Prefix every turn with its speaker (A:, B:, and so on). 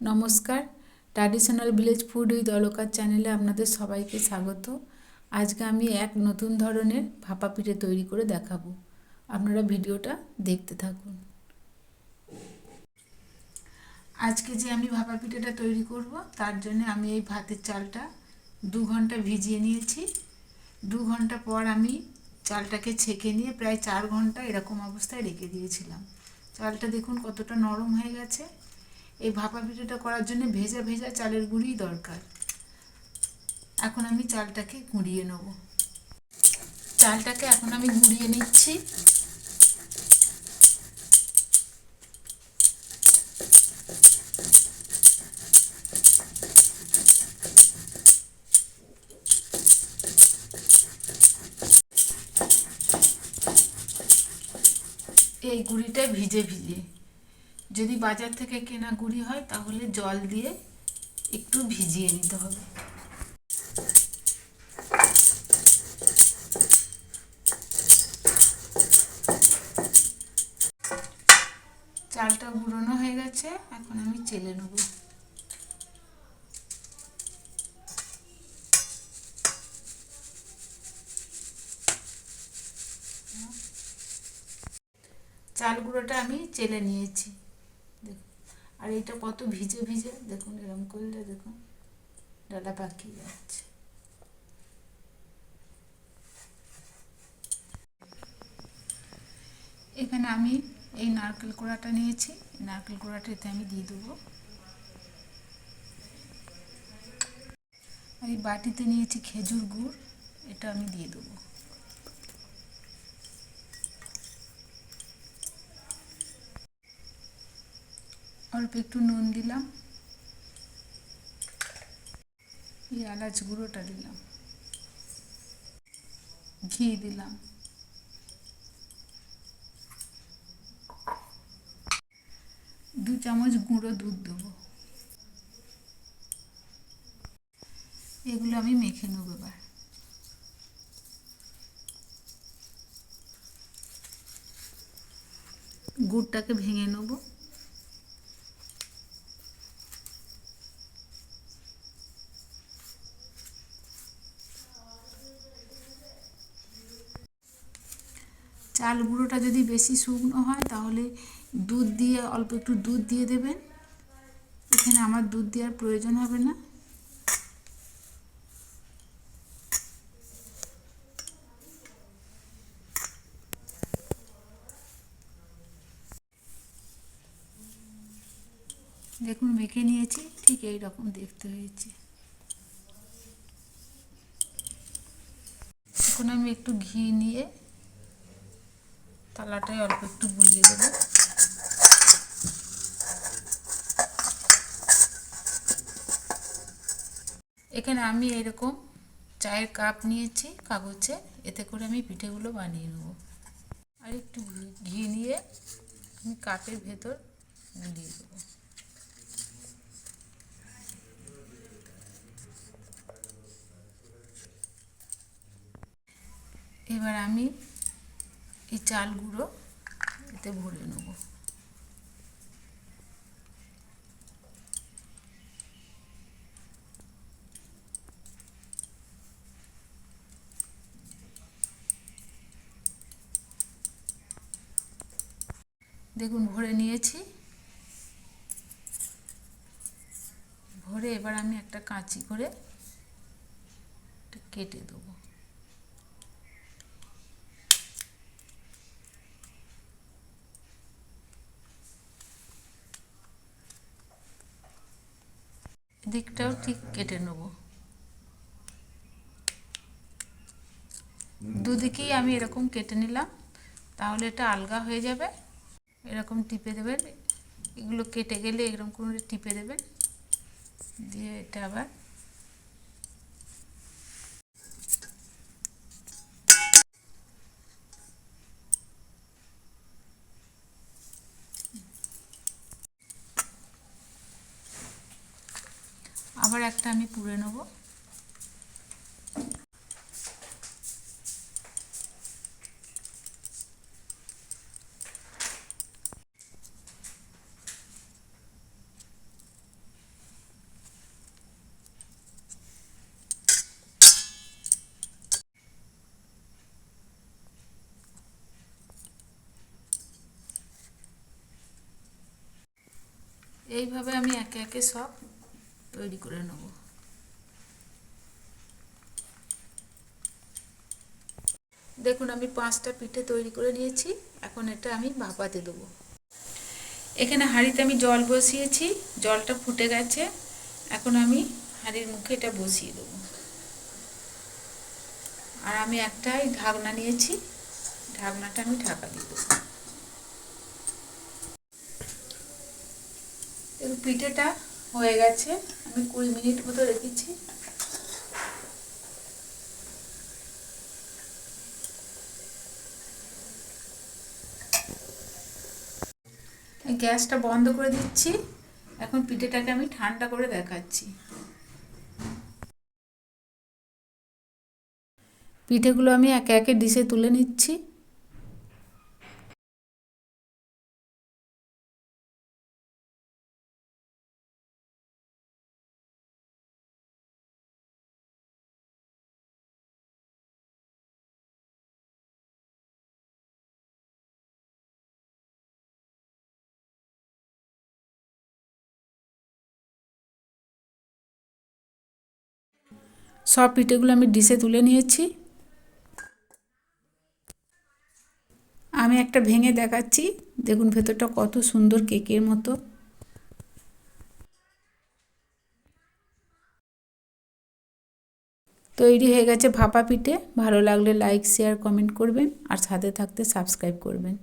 A: নমস্কার। Traditional village food with অলকার চ্যানেলে আপনাদের সবাইকে স্বাগত। আজকে আমি এক নতুন ধরনের ভাপা পিঠে তৈরি করে দেখাবো। আপনারা ভিডিওটা দেখতে থাকুন। আজকে যে আমি ভাপা পিঠেটা তৈরি করব, তার জন্য আমি এই ভাতের চালটা দু ঘণ্টা ভিজিয়ে নিয়েছি। দু ঘণ্টা পর আমি চালটাকে ছেঁকে নিয়ে প্রায় চার ঘণ্টা এরকম অবস্থায় রেখে দিয়েছিলাম। চালটা দেখুন কতটা নরম হয়ে গেছে। এই ভাপা পিঠেটা করার জন্য ভেজা ভেজা চালের গুঁড়ি দরকার। এখন আমি চালটাকে গুঁড়িয়ে নেব। চালটাকে এখন আমি গুঁড়িয়ে নিচ্ছি। এই গুঁড়িটা ভিজে ভিজে। যদি বাজার থেকে কেনা গুঁড়ি হয়, তাহলে জল দিয়ে একটু ভিজিয়ে নিতে হবে। চালটা গুঁড়োনো হয়ে গেছে, এখন আমি চেলে নেব। চাল গুঁড়োটা আমি চেলে নিয়েছি। আর এটা কত ভিজে ভিজে, দেখুন, এরম করলে দেখুন ডালা পাকিয়ে যাচ্ছে। এখানে আমি এই নারকেল কোড়াটা নিয়েছি, নারকেল কোড়াটা এতে আমি দিয়ে দেবো। এই বাটিতে নিয়েছি খেজুর গুড়, এটা আমি দিয়ে দেবো। অল্প একটু নুন দিলাম। এই এলাচ গুঁড়োটা দিলাম। ঘি দিলাম। দু চামচ গুঁড়ো দুধ দেবো। এগুলো আমি মেখে নেব এবার। গুড়টাকে ভেঙে নেব। চাল গুঁড়োটা যদি বেশি শুকনো হয়, তাহলে দুধ দিয়ে, অল্প একটু দুধ দিয়ে দেবেন। এখানে আমার দুধ দেওয়ার প্রয়োজন হবে না। দেখুন, মেখে নিয়েছি, ঠিক এই রকম দেখতে হয়েছে। এখন আমি একটু ঘি নিয়ে থালাটায় অল্প একটু বুলিয়ে দেবো। এখানে আমি এরকম চায়ের কাপ নিয়েছি কাগজে, এতে করে আমি পিঠেগুলো বানিয়ে নেব। আর একটু ঘি নিয়ে আমি কাপের ভেতর বুলিয়ে দেবো। এবার আমি এই চাল গুঁড়ো, এতে ভরে নেব। দেখুন, ভরে নিয়েছি। ভরে এবার আমি একটা কাঁচি করে কেটে দেবো। দিকটাও ঠিক কেটে নেব। দুদিকেই আমি এরকম কেটে নিলাম তাহলে এটা আলগা হয়ে যাবে। এরকম টিপে দেবেন এগুলো কেটে গেলে এরকম করে টিপে দেবেন দিয়ে এটা আবার একটা আমি পুড়ে নেব। এইভাবে আমি একে একে সব তৈরি করে নেব দেখুন, আমি পাঁচটা পিঠে তৈরি করে নিয়েছি। এখন এটা আমি ভাপাতে দেবো। এখানে হাঁড়িতে আমি জল বসিয়েছি। জলটা ফুটে গেছে। এখন আমি হাঁড়ির মুখে এটা বসিয়ে দেবো। আর আমি একটাই ঢাকনা নিয়েছি। ঢাকনাটা আমি ঢাকা দিয়ে দেবো। পিঠেটা হয়ে গেছে। আমি কুড়ি মিনিট মতো রেখেছি। গ্যাসটা বন্ধ করে দিচ্ছি। এখন পিঠেটাকে আমি ঠান্ডা করে দেখাচ্ছি। পিঠেগুলো আমি একে একে ডিশে তুলে নিচ্ছি। সব পিঠেগুলো আমি ডিশে তুলে নিয়েছি। আমি একটা ভেঙে দেখাচ্ছি। দেখুন ভেতরটা কত সুন্দর কেকের মতো। তৈরি হয়ে গেছে ভাপা পিঠে। ভালো লাগলে লাইক শেয়ার কমেন্ট করবেন। আর সাথে থাকতে সাবস্ক্রাইব করবেন।